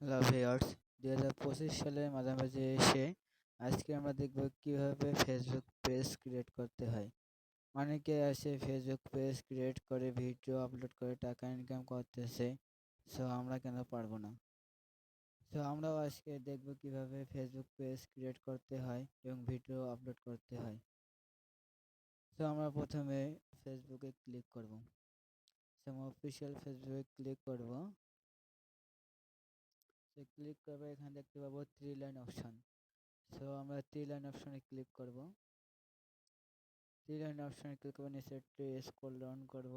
Hello viewers দুই হাজার পঁচিশ সালের মাঝামাঝি এসে আজকে আমরা দেখব কীভাবে ফেসবুক পেজ ক্রিয়েট করতে হয়। অনেকে আসে ফেসবুক পেজ ক্রিয়েট করে ভিডিও আপলোড করে, টাকা ইনকাম করতেছে। সো আমরা কেন পারব না? সো আমরাও আজকে দেখব কীভাবে ফেসবুক পেজ ক্রিয়েট করতে হয় এবং ভিডিও আপলোড করতে হয়। সো আমরা প্রথমে ফেসবুকে ক্লিক করব। সো অফিসিয়াল ফেসবুকে ক্লিক করব। সো ক্লিক করবে, এখানে দেখতে পাবো থ্রি লাইন অপশন সো আমরা থ্রি লাইন অপশনে ক্লিক করব। থ্রি লাইন অপশনে ক্লিক করব নিচে স্ক্রল ডাউন করব।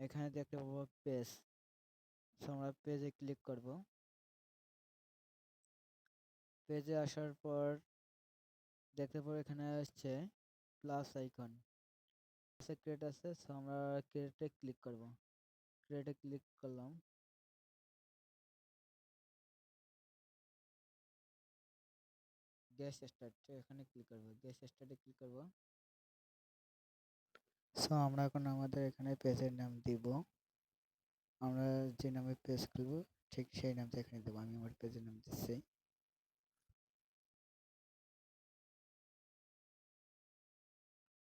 এখানে দেখতে পাবো পেজ সো আমরা পেজে ক্লিক করব। পেজে আসার পর দেখতে পাবো এখানে আসছে প্লাস আইকন ক্রিয়েট আছে সো আমরা ক্রিয়েটে ক্লিক করব। ক্রিয়েটে ক্লিক করলাম। গ্যাস স্টার্ট এখানে ক্লিক করব? গ্যাস স্টার্টে ক্লিক করব? সো আমরা এখন আমাদের এখানে পেজের নাম দিব। আমরা যে নামে পেজ খুলব ঠিক সেই নামটা এখানে দেবো। আমি আমার পেজের নাম দিচ্ছি।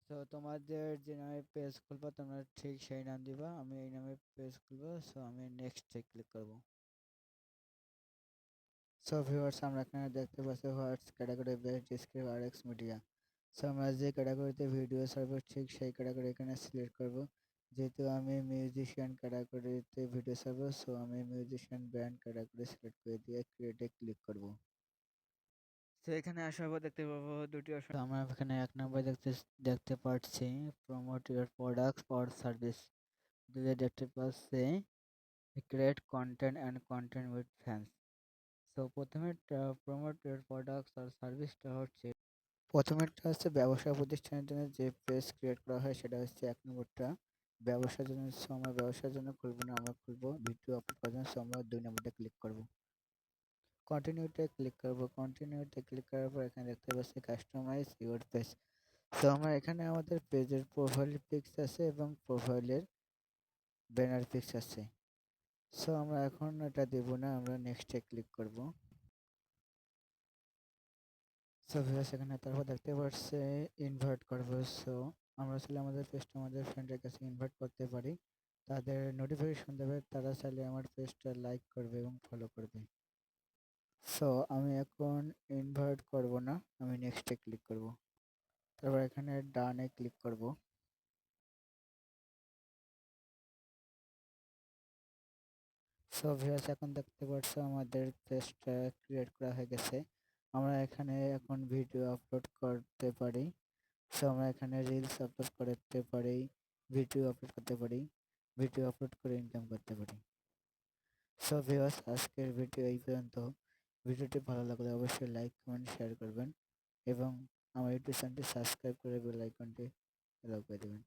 তো তোমাদের যে নামে পেজ খুলবো তোমরা ঠিক সেই নাম দিবা। আমি এই নামে পেজ খুলবো। সো আমি নেক্সটে ক্লিক করব। সো ভিউয়ার্স আমরা এখানে দেখতে পাচ্ছি হোয়াটস ক্যাটাগরি বেস্ট ডিসক্রিপ আর এক্স মিডিয়া সো আমরা যে ক্যাটাগরিতে ভিডিও ছাড়বো ঠিক সেই ক্যাটাগরি এখানে সিলেক্ট করব। যেহেতু আমি মিউজিশিয়ান ক্যাটাগরিতে ভিডিও ছাড়বো সো আমি মিউজিশিয়ান ব্যান্ড ক্যাটাগরি সিলেক্ট করে দিয়ে ক্রিয়েটে ক্লিক করব। তো এখানে আসার পর দেখতে পাবো দুটি অপশন আমরা এখানে এক নম্বর দেখতে দেখতে পাচ্ছি promote your products or service দুয়ে দেখতে পাচ্ছি create content and content with fans তো প্রথমে প্রমোট ইউর প্রোডাক্টস আর সার্ভিসটা হচ্ছে প্রথমেরটা হচ্ছে ব্যবসা প্রতিষ্ঠানের জন্য যে পেজ ক্রিয়েট করা হয় সেটা হচ্ছে এক নম্বরটা। ব্যবসার জন্য আমরা ব্যবসার জন্য খুলবো না, আমরা খুলবো। ভিডিও আপলোড করার জন্য আমরা দুই নম্বরটা ক্লিক করব। কন্টিনিউতে ক্লিক করব। কন্টিনিউতে ক্লিক করার পর এখানে দেখতে পাচ্ছি কাস্টমাইজ ইউর পেজ তো আমরা এখানে আমাদের পেজের প্রোফাইল পিক্স আছে এবং প্রোফাইলের ব্যানার পিক্স আছে। সো আমরা এখন এটা দেব না, আমরা নেক্সটে ক্লিক করব। সো ভিউয়ার্স, এখানে তারপর দেখতে পাচ্ছি ইনভার্ট করব। সো আমরা চাইলে আমাদের পেজটা আমাদের ফ্রেন্ডের কাছে ইনভার্ট করতে পারি। তাদের নোটিফিকেশন দেবে, তারা চাইলে আমার পেজটা লাইক করবে এবং ফলো করবে। সো আমি এখন ইনভার্ট করব না, আমি নেক্সটে ক্লিক করব। তারপর এখানে ডানে ক্লিক করব। সো ভিউয়ার্স এখন দেখতে পাচ্ছ আমাদের পেজটা ক্রিয়েট করা হয়ে গেছে। আমরা এখানে এখন ভিডিও আপলোড করতে পারি। সো আমরা এখানে রিলস আপলোড করতে পারি ভিডিও আপলোড করতে পারি ভিডিও আপলোড করে ইনকাম করতে পারি। সো ভিউয়ার্স আজকের ভিডিও এই পর্যন্ত। ভিডিওটি ভালো লাগলে অবশ্যই লাইক কমেন্ট শেয়ার করবেন এবং আমার ইউটিউব চ্যানেলটি সাবস্ক্রাইব করে বেল আইকনটি করে দেবেন।